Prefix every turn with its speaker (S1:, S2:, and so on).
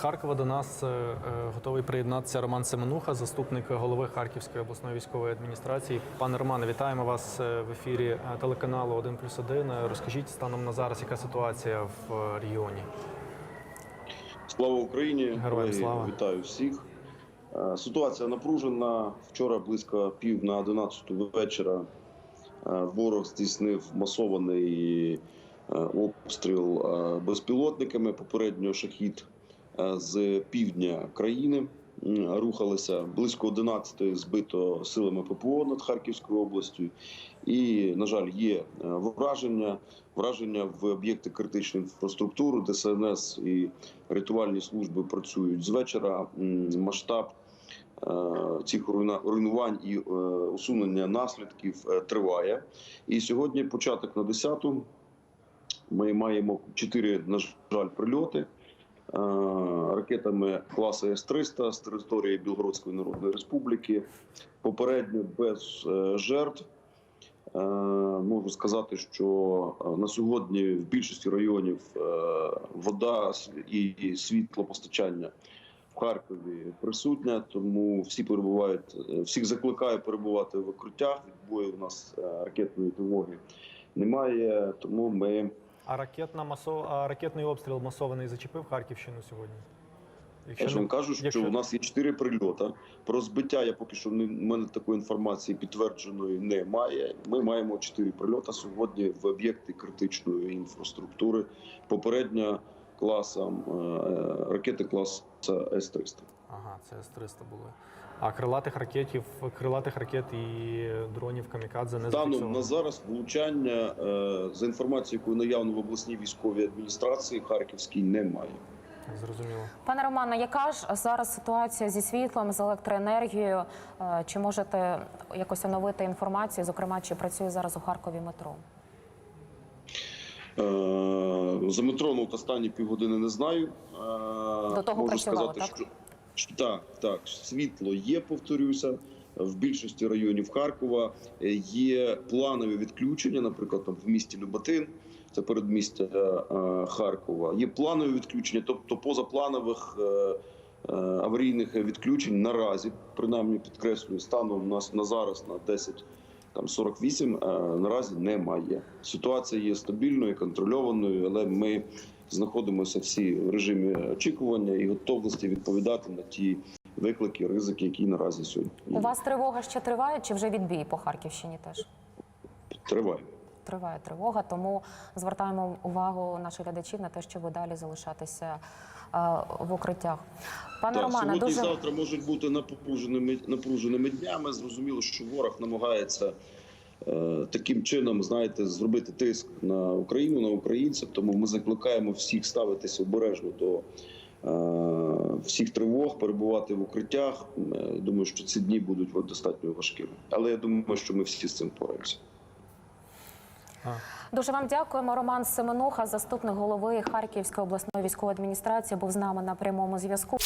S1: Харкова до нас е, е, готовий приєднатися Роман Семенуха, заступник голови Харківської обласної військової адміністрації. Пане Романе, вітаємо вас е, в ефірі телеканалу 1 плюс 1. Розкажіть станом на зараз, яка ситуація в регіоні?
S2: Слава Україні!
S1: Героям слава.
S2: Вітаю всіх. Ситуація напружена. Вчора близько пів на 11 вечора ворог здійснив масований обстріл безпілотниками. Попередньо шахід з півдня країни. Рухалися близько 11 збито силами ППО над Харківською областю. І, на жаль, є е, враження, враження в об'єкти критичної інфраструктури, ДСНС і рятувальні служби працюють з вечора. Масштаб е, цих руйнувань і е, усунення наслідків е, триває. І сьогодні початок на 10-ту. Ми маємо чотири, на жаль, прильоти е, ракетами класу С-300 з території Білгородської Народної Республіки. Попередньо без е, жертв. Е, Можу сказати, що е, на сьогодні в більшості районів е, вода і світлопостачання в Харкові присутня, тому всі перебувають, е, всіх закликаю перебувати в укриттях. Відбою у нас е, ракетної тривоги немає, тому ми
S1: А ракетна масо... а ракетний обстріл масований зачепив Харківщину сьогодні?
S2: Я ж вам кажу, що
S1: якщо-
S2: у нас є чотири прильоти. Про збиття я поки що не в мене такої інформації підтвердженої немає. Ми маємо чотири прильоти сьогодні в об'єкти критичної інфраструктури. Попередньо класом е, ракети класу С-300.
S1: Ага, це С-300 були. А крилатих ракетів, крилатих ракет і дронів камікадзе не
S2: Станом
S1: зафіксовано?
S2: на зараз влучання е, за інформацією, якою наявно в обласній військовій адміністрації Харківській немає.
S1: Зрозуміло.
S3: Пане Романе, яка ж зараз ситуація зі світлом, з електроенергією? Е, Чи можете якось оновити інформацію? Зокрема, чи працює зараз у Харкові метро?
S2: Е, За метро ну, останні півгодини не знаю. Е,
S3: До того
S2: Можу
S3: працювало,
S2: сказати,
S3: так?
S2: Що, що так, так, світло є, повторюся. В більшості районів Харкова Е, є планові відключення, наприклад, там в місті Люботин, це передмістя Харкова. Є планові відключення, тобто позапланових аварійних відключень наразі, принаймні підкреслюю, станом на, на зараз на 10 там 48 е, наразі немає. Ситуація є стабільною, контрольованою, але ми знаходимося всі в режимі очікування і готовності відповідати на ті виклики, ризики, які наразі сьогодні є.
S3: У вас тривога ще триває, чи вже відбій по Харківщині теж?
S2: триває.
S3: Триває тривога, тому звертаємо увагу наших глядачів на те, щоб далі залишатися в укриттях. Пане
S2: Так,
S3: Романе,
S2: сьогодні і
S3: дуже
S2: завтра можуть бути напруженими напруженими днями. Зрозуміло, що ворог намагається е, таким чином, знаєте, зробити тиск на Україну, на українців. Тому ми закликаємо всіх ставитися обережно до е, всіх тривог, перебувати в укриттях. Е, Думаю, що ці дні будуть достатньо важкими. Але я думаю, що ми всі з цим впораємося.
S3: Дуже вам дякуємо. Роман Семенуха, заступник голови Харківської обласної військової адміністрації, був з нами на прямому зв'язку.